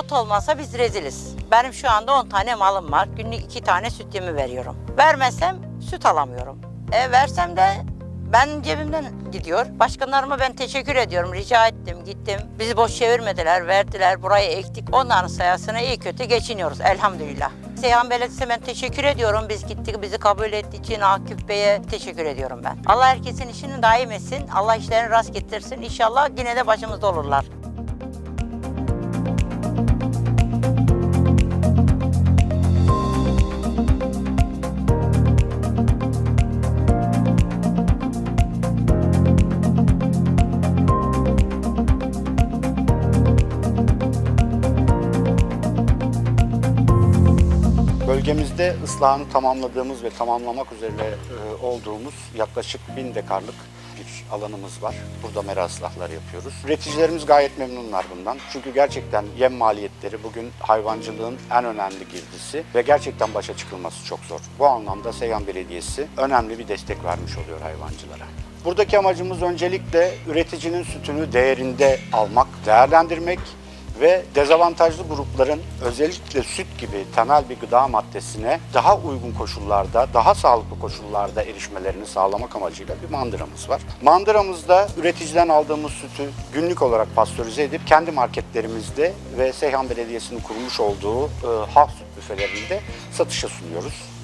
süt olmazsa biz reziliz. Benim şu anda 10 tane malım var. Günlük 2 tane süt yemi veriyorum. Vermezsem süt alamıyorum. E versem de ben cebimden gidiyor. Başkanlarıma ben teşekkür ediyorum. Rica ettim, gittim. Bizi boş çevirmediler, verdiler. Burayı ektik. Onların sayesinde iyi kötü geçiniyoruz elhamdülillah. Seyhan Belediyesi'ne ben teşekkür ediyorum. Biz gittik, bizi kabul ettiği için Akif Bey'e teşekkür ediyorum ben. Allah herkesin işini daim etsin. Allah işlerini rast getirsin. İnşallah yine de başımızda olurlar. Bölgemizde ıslahını tamamladığımız ve tamamlamak üzere e, olduğumuz yaklaşık bin dekarlık bir alanımız var. Burada mera ıslahları yapıyoruz. Üreticilerimiz gayet memnunlar bundan. Çünkü gerçekten yem maliyetleri bugün hayvancılığın en önemli girdisi ve gerçekten başa çıkılması çok zor. Bu anlamda Seyhan Belediyesi önemli bir destek vermiş oluyor hayvancılara. Buradaki amacımız öncelikle üreticinin sütünü değerinde almak, değerlendirmek ve dezavantajlı grupların özellikle süt gibi temel bir gıda maddesine daha uygun koşullarda, daha sağlıklı koşullarda erişmelerini sağlamak amacıyla bir mandıramız var. Mandıramızda üreticiden aldığımız sütü günlük olarak pastörize edip kendi marketlerimizde ve Seyhan Belediyesi'nin kurmuş olduğu e, halk süt büfelerinde satışa sunuyoruz.